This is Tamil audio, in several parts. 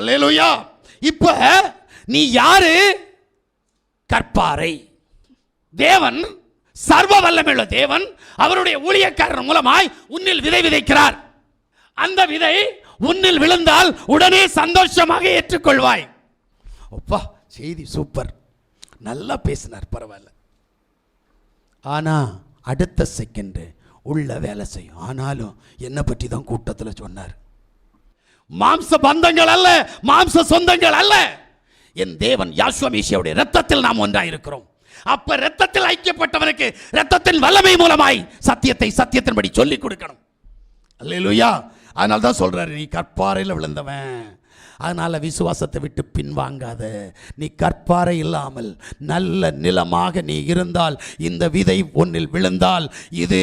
அல்லேலோயா. இப்ப நீ யாரு? கற்பாரை தேவன் சர்வ வல்லமையுள்ள தேவன் அவருடைய ஊழியக்காரர் மூலமாய் உன்னில் விதை விதைக்கிறார். அந்த விதை உன்னில் விழுந்தால் உடனே சந்தோஷமாக ஏற்றுக்கொள்வாய். அப்பா செய்தி சூப்பர். நல்லா பேசினார் பரவாயில்ல. ஆனா அடுத்த செகண்ட் உள்ள வேலை செய்யும். ஆனாலும் என்னை பற்றி தான் கூட்டத்தில் சொன்னார். மாம்ச பந்தங்கள் அல்ல மாம்ச சொந்தங்கள் அல்ல என் தேவன் யாஸ்வமீசியாவுடைய ரத்தத்தில் நாம் ஒன்றாயிருக்கிறோம். அப்ப ரத்தத்தில் ஐக்கியப்பட்டவனுக்கு ரத்தத்தின் வல்லமை மூலமாய் சத்தியத்தை சத்தியத்தின்படி சொல்லிக் கொடுக்கணும். அல்லையா அதனால தான் சொல்றாரு நீ கற்பாறையில் விழுந்தவன். அதனால் விசுவாசத்தை விட்டு பின்வாங்காத. நீ கற்பாறை இல்லாமல் நல்ல நிலமாக நீ இருந்தால் இந்த விதை ஒன்றில் விழுந்தால் இது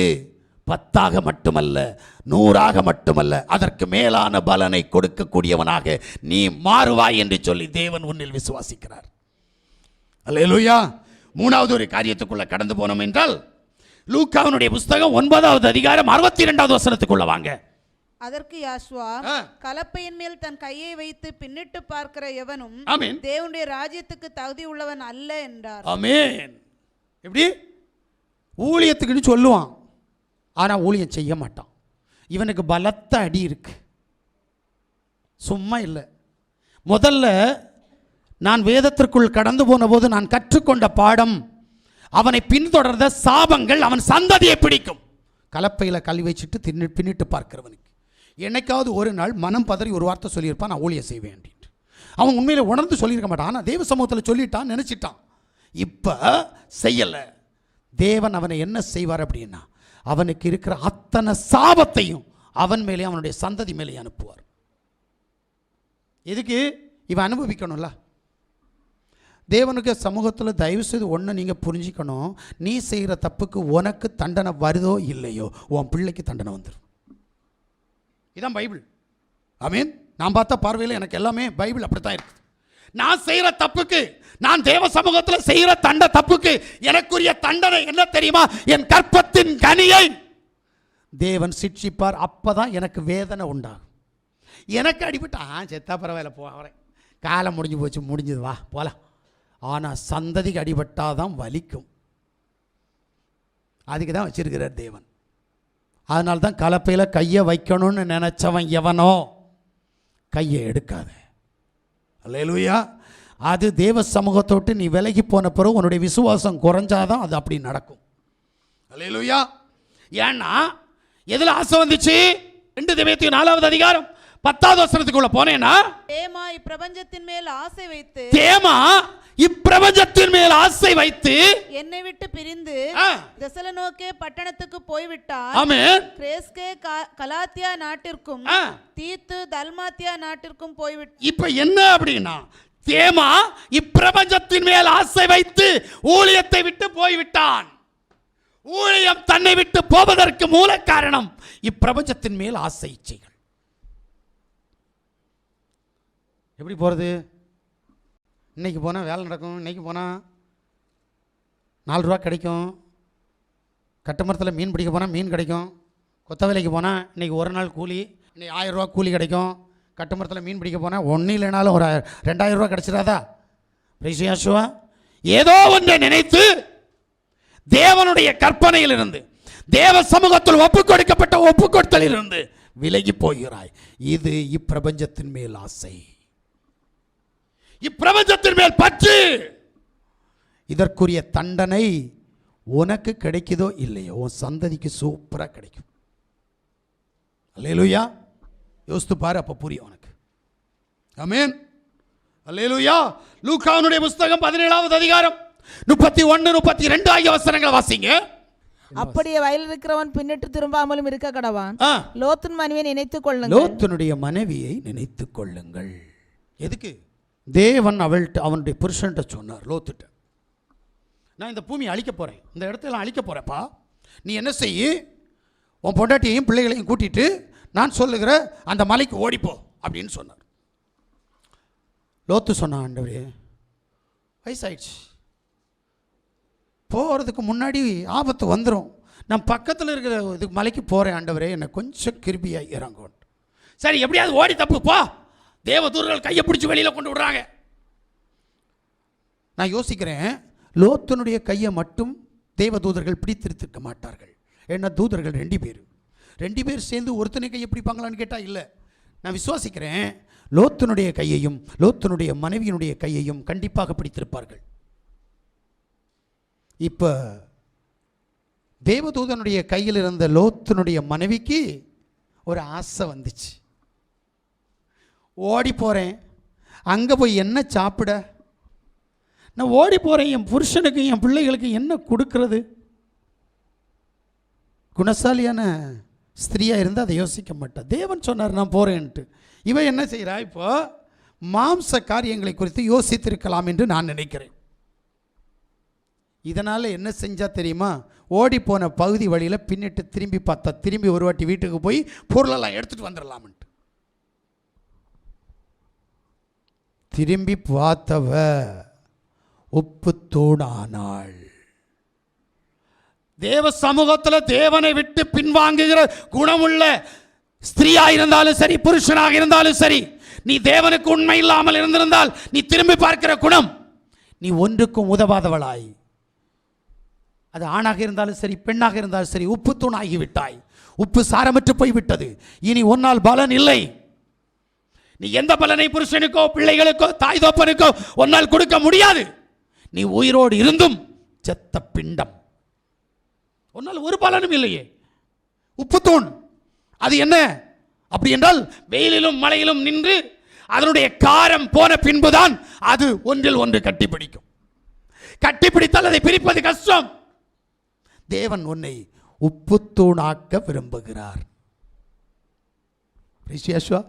பத்தாக மட்டுமல்ல நூறாக மட்டுமல்ல அதற்கு மேலான பலனை கொடுக்கக்கூடியவனாக நீ மாறுவாய் என்று சொல்லி தேவன் உன்னில் விசுவாசிக்கிறார். அல்லேலூயா! மூணாவது ஒரு காரியத்துக்குள்ள கடந்து போனோம் என்றால் லூக்காவினுடைய புஸ்தகம் ஒன்பதாவது அதிகாரம் அறுபத்தி இரண்டாவது வசனத்துக்குள்ள வாங்க. அதற்கு யாஸ்வா ஆ. கலப்பையின் மேல் தன் கையை வைத்து பின்னிட்டு பார்க்கிற எவனும் ஆமென். தேவனுடைய ராஜ்யத்துக்கு தகுதி உள்ளவன் அல்ல என்றார். ஆமென். எப்படி? ஊழியத்துக்குன்னு சொல்லுவான். ஆனால் ஊழியம் செய்ய மாட்டான். இவனுக்கு பலத்த அடி இருக்கு. சும்மா இல்லை. முதல்ல நான் வேதத்திற்குள் கடந்து போன போது நான் கற்றுக்கொண்ட பாடம் அவனை பின்தொடர்ந்த சாபங்கள் அவன் சந்ததியை பிடிக்கும். கலப்பையில் கல் வச்சுட்டு தின்னு பின்னிட்டு பார்க்கிறவனுக்கு. என்னைக்காவது ஒரு நாள் மனம் பதறி ஒரு வார்த்தை சொல்லியிருப்பான் நான் ஊழியம் செய்வேன் அப்படின்ட்டு. அவன் உண்மையில் உணர்ந்து சொல்லியிருக்க மாட்டான். ஆனால் தேவ சமூகத்தில் சொல்லிட்டான் நினச்சிட்டான். இப்போ செய்யலை. தேவன் அவனை என்ன செய்வார் அப்படின்னா அவனுக்கு இருக்கிற அத்தனை சாபத்தையும் அவன் மேலே அவனுடைய சந்ததி மேலே அனுப்புவார். எதுக்கு? இவன் அனுபவிக்கணும்ல. தேவனுக்கு சமூகத்தில் தயவு செய்து ஒன்று நீங்கள் புரிஞ்சிக்கணும். நீ செய்கிற தப்புக்கு உனக்கு தண்டனை வருதோ இல்லையோ உன் பிள்ளைக்கு தண்டனை வந்துடும் இதான் பைபிள். ஐ மீன் நான் பார்த்த பார்வையில் எனக்கு எல்லாமே பைபிள் அப்படி தான் இருக்குது. நான் செய்கிற தப்புக்கு நான் தேவ சமூகத்தில் செய்கிற தண்ட தப்புக்கு எனக்குரிய தண்டனை என்ன தெரியுமா? என் கற்பத்தின் கனியை. தேவன் சிட்சிப்பார் அப்பதான் எனக்கு வேதனை உண்டாகும். எனக்கு அடிபட்டு ஆ செத்தா பரவாயில்ல போகிறேன் காலம் முடிஞ்சு போச்சு முடிஞ்சது வா போகலாம் ஆனால் சந்ததிக்கு அடிபட்டால் தான் வலிக்கும். அதுக்கு தான் வச்சிருக்கிறார் தேவன். அதனால தான் கலப்பையில் கையை வைக்கணும்னு நினச்சவன் எவனோ? கையை எடுக்காதே. அல்லேலூயா. அது தேவ சமூகத்தை விட்டு நீ விலகி போன பிறகு உன்னுடைய விசுவாசம் குறைஞ்சாதான் அது அப்படி நடக்கும். அல்லேலூயா. ஏன்னா எதில் ஆசை வந்துச்சு? ரெண்டு தேவையத்தையும் நாலாவது அதிகாரம். பத்தாவது வசனத்துக்குள்ள போனேன்னா தேமா இப்பிரபஞ்சத்தின் மேல் ஆசை வைத்து தேமா இப்பிரபஞ்சத்தின் மேல் ஆசை வைத்து என்னை விட்டு பிரிந்து தெசலனோக்கே பட்டணத்துக்கு போய்விட்டார். ஆமென். கிரேஸ்கே கலாத்தியா நாட்டிற்கும் தீத்து தல்மாத்தியா நாட்டிற்கும் போய்விட்டு இப்ப என்ன அப்படின்னா தேமா இப்பிரபஞ்சத்தின் மேல் ஆசை வைத்து ஊழியத்தை விட்டு போய்விட்டான். ஊழியம் தன்னை விட்டு போவதற்கு மூல காரணம் இப்பிரபஞ்சத்தின் மேல் ஆசை இச்சைகள். எப்படி போகிறது இன்னைக்கு போனால் வேலை நடக்கும் இன்றைக்கி போனால் நாலு ரூபா கிடைக்கும். கட்டுமரத்தில் மீன் பிடிக்க போனால் மீன் கிடைக்கும். கொத்த வேலைக்கு போனால் இன்னைக்கு ஒரு நாள் கூலி இன்றைக்கி ஆயிரரூவா கூலி கிடைக்கும். கட்டுமரத்தில் மீன் பிடிக்க போனால் ஒன்றும் இல்லைனாலும் ஒரு ரெண்டாயிரம் ரூபா கிடைச்சிடாதா? பிரைசியாசுவா ஏதோ ஒன்றை நினைத்து தேவனுடைய கற்பனையிலிருந்து தேவ சமூகத்தில் ஒப்பு கொடுக்கப்பட்ட ஒப்பு கொடுத்தலிலிருந்து விலகி போகிறாய். இது இப்பிரபஞ்சத்தின் மேல் ஆசை. இப்பிரபஞ்சத்தின் மேல் பற்று இதற்குரிய தண்டனை உனக்கு கிடைக்குதோ இல்லையோ உன் சந்ததிக்கு சூப்பராக கிடைக்கும். அல்லேலூயா. யோசித்து பாரு அப்போ புரியும் உனக்கு. ஆமென். அல்லேலூயா. லூக்கானுடைய புஸ்தகம் பதினேழாவது அதிகாரம் முப்பத்தி ஒன்று முப்பத்தி ரெண்டு ஆகிய வசனங்களை வாசிங்க. அப்படியே வயலில் இருக்கிறவன் பின்னிட்டு திரும்பாமலும் இருக்க கடவான். ஆ, லோத்தின் மனைவியை நினைத்துக் கொள்ளுங்கள். லோத்தினுடைய மனைவியை நினைத்துக் கொள்ளுங்கள். எதுக்கு? தேவன் அவள்கிட்ட அவனுடைய புருஷன்ட்ட சொன்னார் லோத்துட்ட. நான் இந்த பூமியை அழிக்க போகிறேன் இந்த இடத்தெல்லாம் அழிக்க போகிறேப்பா நீ என்ன செய் உன் பொண்டாட்டியையும் பிள்ளைகளையும் கூட்டிட்டு நான் சொல்லுகிற அந்த மலைக்கு ஓடிப்போ அப்படின்னு சொன்னார். லோத்து சொன்னான் ஆண்டவரே வயசாயிடுச்சு. போகிறதுக்கு முன்னாடி ஆபத்து வந்துடும் நான் பக்கத்தில் இருக்கிற இதுக்கு மலைக்கு போகிறேன் ஆண்டவரே. என்னை கொஞ்சம் கிருபியாக இறங்கும் சரி எப்படியாவது ஓடி தப்பு போ. தேவதூதர்கள் கையை பிடிச்சி வெளியில் கொண்டு விடுறாங்க. நான் யோசிக்கிறேன் லோத்தனுடைய கையை மட்டும் தேவதூதர்கள் பிடித்திருத்திருக்க மாட்டார்கள். ஏன்னா தூதர்கள் ரெண்டு பேர். ரெண்டு பேர் சேர்ந்து ஒருத்தனை கையை பிடிப்பாங்களான்னு கேட்டால் இல்லை. நான் விசுவாசிக்கிறேன் லோத்தனுடைய கையையும் லோத்தனுடைய மனைவியினுடைய கையையும் கண்டிப்பாக பிடித்திருப்பார்கள். இப்போ தேவதூதனுடைய கையில் இருந்த லோத்தனுடைய மனைவிக்கு ஒரு ஆசை வந்துச்சு. ஓடி போகிறேன் அங்கே போய் என்ன சாப்பிட? நான் ஓடி போகிறேன் என் புருஷனுக்கு என் பிள்ளைகளுக்கு என்ன கொடுக்கறது? குணசாலியான ஸ்திரியாக இருந்தால் அதை யோசிக்க மாட்டேன் தேவன் சொன்னார் நான் போகிறேன்ட்டு இவன் என்ன செய்கிறா இப்போ மாம்ச காரியங்களை குறித்து யோசித்திருக்கலாம் என்று நான் நினைக்கிறேன். இதனால் என்ன செஞ்சால் தெரியுமா? ஓடி போன பகுதி வழியில் பின்னிட்டு திரும்பி பார்த்தா திரும்பி ஒரு வாட்டி வீட்டுக்கு போய் பொருளெல்லாம் எடுத்துகிட்டு வந்துடலாம்ன்ட்டு. திரும்பி பார்த்தவ உப்புத்தூணானாள் தேவ சமூகத்தில் தேவனை விட்டு பின்வாங்குகிற குணமுள்ள ஸ்திரீயாக இருந்தாலும் சரி புருஷனாக இருந்தாலும் சரி நீ தேவனுக்கு உண்மை இல்லாமல் இருந்திருந்தால் நீ திரும்பி பார்க்கிற குணம் நீ ஒன்றுக்கும் உதவாதவளாய். அது ஆணாக இருந்தாலும் சரி பெண்ணாக இருந்தாலும் சரி உப்பு தூணாகிவிட்டாய் உப்பு சாரமற்று போய்விட்டது. இனி ஒன்னால் பலன் இல்லை. நீ எந்த பலனை புருஷனுக்கோ பிள்ளைகளுக்கோ தாய் தோப்பனுக்கோ உன்னால் கொடுக்க முடியாது. நீ உயிரோடு இருந்தும் செத்த பிண்டம். உன்னால் ஒரு பலனும் இல்லையே. உப்புத்தூண் அது என்ன? அப்படி என்றால் வெயிலிலும் மழையிலும் நின்று அதனுடைய காரம் போன பின்புதான் அது ஒன்றில் ஒன்று கட்டிப்பிடிக்கும். கட்டிப்பிடித்தால் அதை பிரிப்பது கஷ்டம். தேவன் உன்னை உப்புத்தூணாக்க விரும்புகிறார். ரிஷியாஷ்வா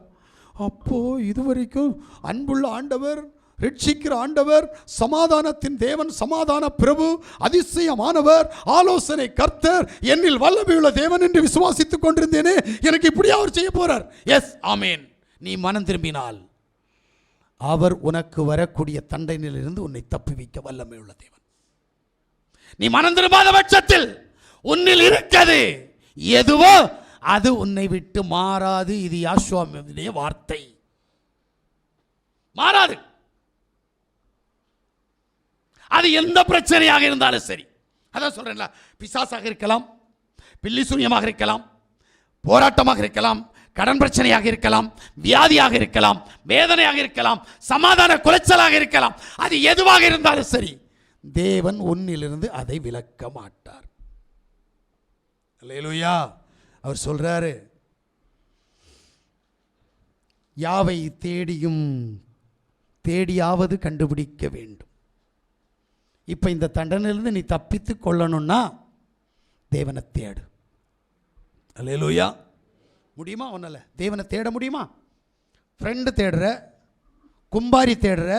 அப்போ இதுவரைக்கும் அன்புள்ள ஆண்டவர் ரட்சிக்கிற ஆண்டவர் சமாதானத்தின் தேவன் சமாதான பிரபு அதிசயமானவர் ஆலோசனை கர்த்தர் என்னில் வல்லமையுள்ள தேவன் என்று விசுவாசித்துக் கொண்டிருந்தேனே எனக்கு இப்படியா அவர் செய்ய போறார்? எஸ் ஆமேன். நீ மனம் திரும்பினால் அவர் உனக்கு வரக்கூடிய தண்டனையிலிருந்து உன்னை தப்புவிக்க வல்லமையுள்ள தேவன். நீ மனம் திரும்பாத பட்சத்தில் உன்னில் இருக்கிறது எதுவோ அது உன்னை விட்டு மாறாது. இது யாஸ்வாமியுடைய வார்த்தை. மாறாது. அது எந்த பிரச்சனையாக இருந்தாலும் சரி. அதான் சொல்றேன்ல பிசாசாக இருக்கலாம் பில்லி சூன்யமாக இருக்கலாம் போராட்டமாக இருக்கலாம் கடன் பிரச்சனையாக இருக்கலாம் வியாதியாக இருக்கலாம் வேதனையாக இருக்கலாம் சமாதான குலைச்சலாக இருக்கலாம். அது எதுவாக இருந்தாலும் சரி தேவன் உன்னிலிருந்து அதை விளக்க மாட்டார். இல்லையா அவர் சொல்றாரு யாவை தேடியும் தேடியாவது கண்டுபிடிக்க வேண்டும். இப்போ இந்த தண்டனையிலிருந்து நீ தப்பித்து கொள்ளணும்னா தேவனை தேடு. அல்லேலூயா முடியுமா ஒன்றில் தேவனை தேட முடியுமா? ஃப்ரெண்டு தேடுற கும்பாரி தேடுற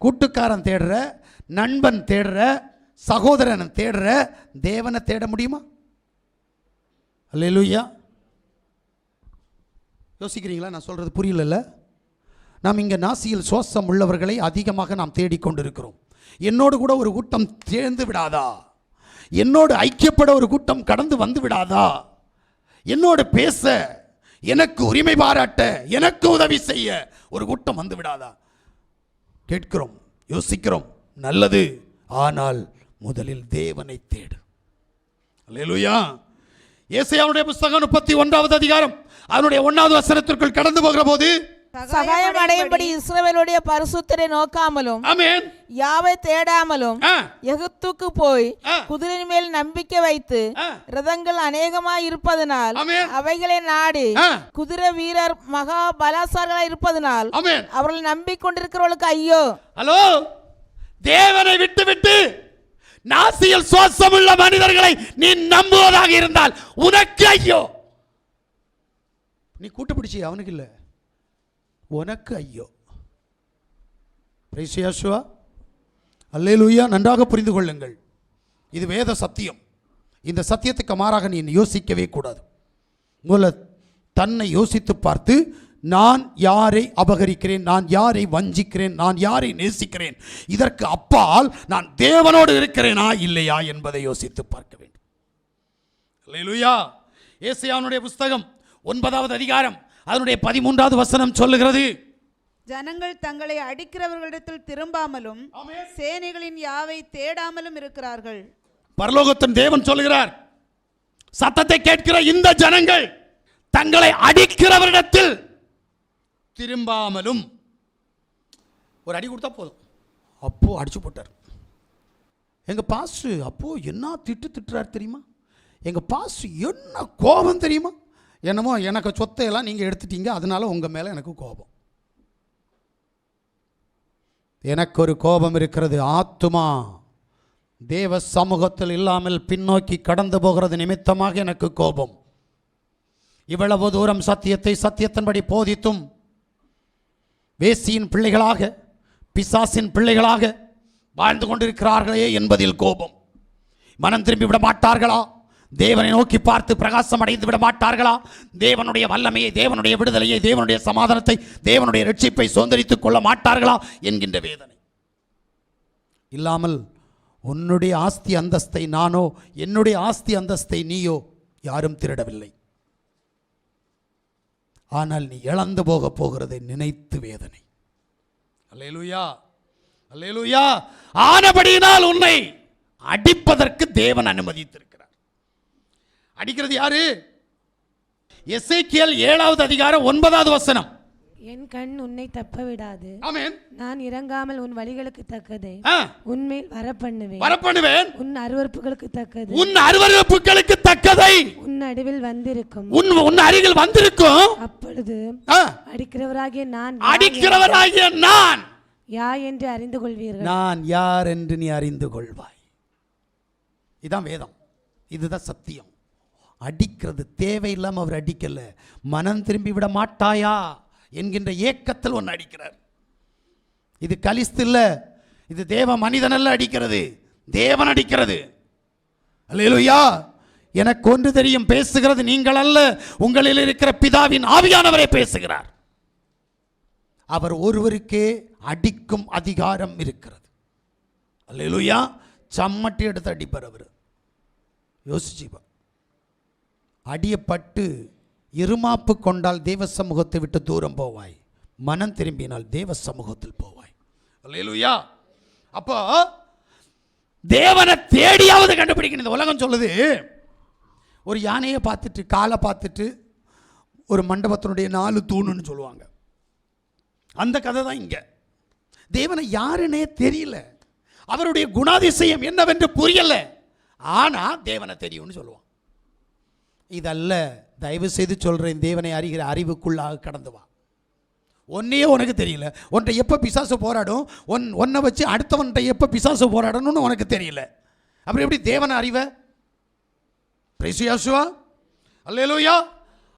கூட்டுக்காரன் தேடுற நண்பன் தேடுற சகோதரனை தேடுற தேவனை தேட முடியுமா? அல்லேலூயா யோசிக்கிறீங்களா? நான் சொல்கிறது புரியலல்ல. நாம் இங்கே நாசியில் சுவாசம் உள்ளவர்களை அதிகமாக நாம் தேடிக்கொண்டிருக்கிறோம் என்னோடு கூட ஒரு கூட்டம் சேர்ந்து விடாதா? என்னோடு ஐக்கியப்பட ஒரு கூட்டம் கடந்து வந்து விடாதா? என்னோடு பேச எனக்கு உரிமை பாராட்ட எனக்கு உதவி செய்ய ஒரு கூட்டம் வந்து விடாதா? கேட்கிறோம் யோசிக்கிறோம் நல்லது. ஆனால் முதலில் தேவனை தேடு. அல்லேலூயா ஏசாயாவுடைய புஸ்தகம் முப்பத்தி ஒன்றாவது அதிகாரம் அதனுடைய ஒன்றாவது வசனத்திற்குள் கடந்து போகிற போது சகாயம் அடையும்படி இஸ்ரவேலுடைய பரிசுத்தரை நோக்காமலும் ஆமென் யாவை தேடாமலும் எகிப்துக்கு போய் ஆ. குதிரையின் மேல் நம்பிக்கை வைத்து. ரதங்கள் அநேகமாய் இருப்பதனால். அவைகளை நாடி. குதிரை வீரர் மகா பலாசார்களாய் இருப்பதனால் அவர்கள் நம்பிக்கொண்டிருக்கிறவர்களுக்கு ஐயோ ஹலோ தேவனை விட்டு விட்டு நாசியில் சுவாசமுள்ள மனிதர்களை நீ நம்புவதாக இருந்தால் உனக்கு ஐயோ. நீ கூட்டு பிடிச்சி அவனுக்கு இல்லை. உனக்கு ஐயோ. பிரைசியாசுவா அல்லேலூயா நன்றாக புரிந்து கொள்ளுங்கள். இது வேத சத்தியம். இந்த சத்தியத்துக்கு மாறாக நீ யோசிக்கவே கூடாது. முதல்ல தன்னை யோசித்து பார்த்து நான் யாரை அபகரிக்கிறேன்? நான் யாரை வஞ்சிக்கிறேன்? நான் யாரை நேசிக்கிறேன்? இதற்கு அப்பால் நான் தேவனோடு இருக்கிறேனா? இல்லையா? என்பதை யோசித்து பார்க்க வேண்டும். அல்லேலூயா! ஏசியானுடைய புஸ்தகம் ஒன்பதாவது அதிகாரம் அதனுடைய பதிமூன்றாவது வசனம் சொல்லுகிறது. ஜனங்கள் தங்களை அடிக்கிறவர்களிடத்தில் திரும்பாமலும் சேனைகளின் யாவை தேடாமலும் இருக்கிறார்கள். பரலோகத்தின் தேவன் சொல்லுகிறார் சத்தத்தை கேட்கிற இந்த ஜனங்கள் தங்களை அடிக்கிறவரிடத்தில் திரும்பாமலும். ஒரு அடி கொடுத்தா போதும். அப்போது அடிச்சு போட்டார். எங்கள் பாசு அப்போது என்ன திட்டு திட்டுறார் தெரியுமா? எங்கள் பாசு என்ன கோபம் தெரியுமா? என்னமோ எனக்கு சொத்தையெல்லாம் நீங்கள் எடுத்துட்டீங்க அதனால் உங்கள் மேலே எனக்கு கோபம். எனக்கு ஒரு கோபம் இருக்கிறது ஆத்துமா. தேவ சமூகத்தில் இல்லாமல் பின்னோக்கி கடந்து போகிறது நிமித்தமாக எனக்கு கோபம். இவ்வளவு தூரம் சத்தியத்தை சத்தியத்தின்படி போதித்தும் வேசியின் பிள்ளைகளாக பிசாசின் பிள்ளைகளாக வாழ்ந்து கொண்டிருக்கிறார்களே என்பதில் கோபம். மனம் திரும்பி விட மாட்டார்களா? தேவனை நோக்கி பார்த்து பிரகாசம் அடைந்து விட மாட்டார்களா? தேவனுடைய வல்லமையை தேவனுடைய விடுதலையை தேவனுடைய சமாதானத்தை தேவனுடைய ரட்சிப்பை சுதந்திரித்துக் கொள்ள மாட்டார்களா என்கின்ற வேதனை. இல்லாமல் உன்னுடைய ஆஸ்தி அந்தஸ்தை நானோ என்னுடைய ஆஸ்தி அந்தஸ்தை நீயோ யாரும் திருடவில்லை. ஆனால் நீ இழந்து போக போகிறதை நினைத்து வேதனை. அல்லேலுயா அல்லேலுயா. ஆனபடியினால் உன்னை அடிப்பதற்கு தேவன் அனுமதித்திருக்கிறார். அடிக்கிறது யாரு? எசேக்கியேல் ஏழாவது அதிகாரம் ஒன்பதாவது வசனம். என் கண் உன்னை தப்ப விடாது ஆமென். நான் இறங்காமல் உன் வழிகளுக்கு தக்கதை. உன்மேல் வரப்பண்ணுவேன். வரப்பண்ணுவேன். உன் அருவருப்புகளுக்கு தக்கது. உன் அருவருப்புகளுக்கு தக்கதை. உன் நடுவில் வந்திருக்கும். உன் உன் அருகில் வந்திருக்கும். அப்பொழுது அடிக்கிறவராகிய நான் அடிக்கிறவராகிய நான். யா என்று அறிந்து கொள்வீர்கள் நான் யார் என்று நீ அறிந்து கொள்வாய் இதான் வேதம். இதுதான் சத்தியம். அடிக்கிறது. தேவையில்லாம அவர் அடிக்கல. மனம் திரும்பி விட மாட்டாயா? என்கின்ற ஏக்கத்தில் ஒன்று அடிக்கிறார். இது கலிஸ்து இல்ல இது தேவ மனிதன் அல்ல அடிக்கிறது. தேவன் அடிக்கிறது. அல்லையா எனக்கு ஒன்று தெரியும் பேசுகிறது நீங்கள் அல்ல. உங்களில் இருக்கிற பிதாவின் ஆவியானவரே பேசுகிறார். அவர் ஒருவருக்கே அடிக்கும் அதிகாரம் இருக்கிறது. அல்லையா சம்மட்டி எடுத்து அடிப்பார் அவர். யோசிச்சுப்பா அடியப்பட்டு இருமாப்பு கொண்டால் தேவ சமூகத்தை விட்டு தூரம் போவாய். மனம் திரும்பினால் தேவ சமூகத்தில் போவாய். இல்லையா அப்போ தேவனை தேடியாவது கண்டுபிடிக்கணும். இந்த உலகம் சொல்லுது ஒரு யானையை பார்த்துட்டு காலை பார்த்துட்டு ஒரு மண்டபத்தினுடைய நாலு தூணுன்னு சொல்லுவாங்க. அந்த கதை தான் இங்கே. தேவனை யாருன்னே தெரியல. அவருடைய குணாதிசயம் என்னவென்று புரியல. ஆனால் தேவனை தெரியும்னு சொல்லுவான். இதல்ல தயவு செய்து சொல்கிறேன் தேவனை அறிகிற அறிவுக்குள்ளாக கடந்து வா. ஒன்றையே உனக்கு தெரியல. உன்னை எப்போ பிசாசு போராடும்? ஒன் ஒன்றை வச்சு அடுத்தவன்கிட்ட எப்போ பிசாசு போராடணும்னு உனக்கு தெரியல. அப்புறம் எப்படி தேவனை அறிவை? பிரைசியாசுவா அல்லேலூயா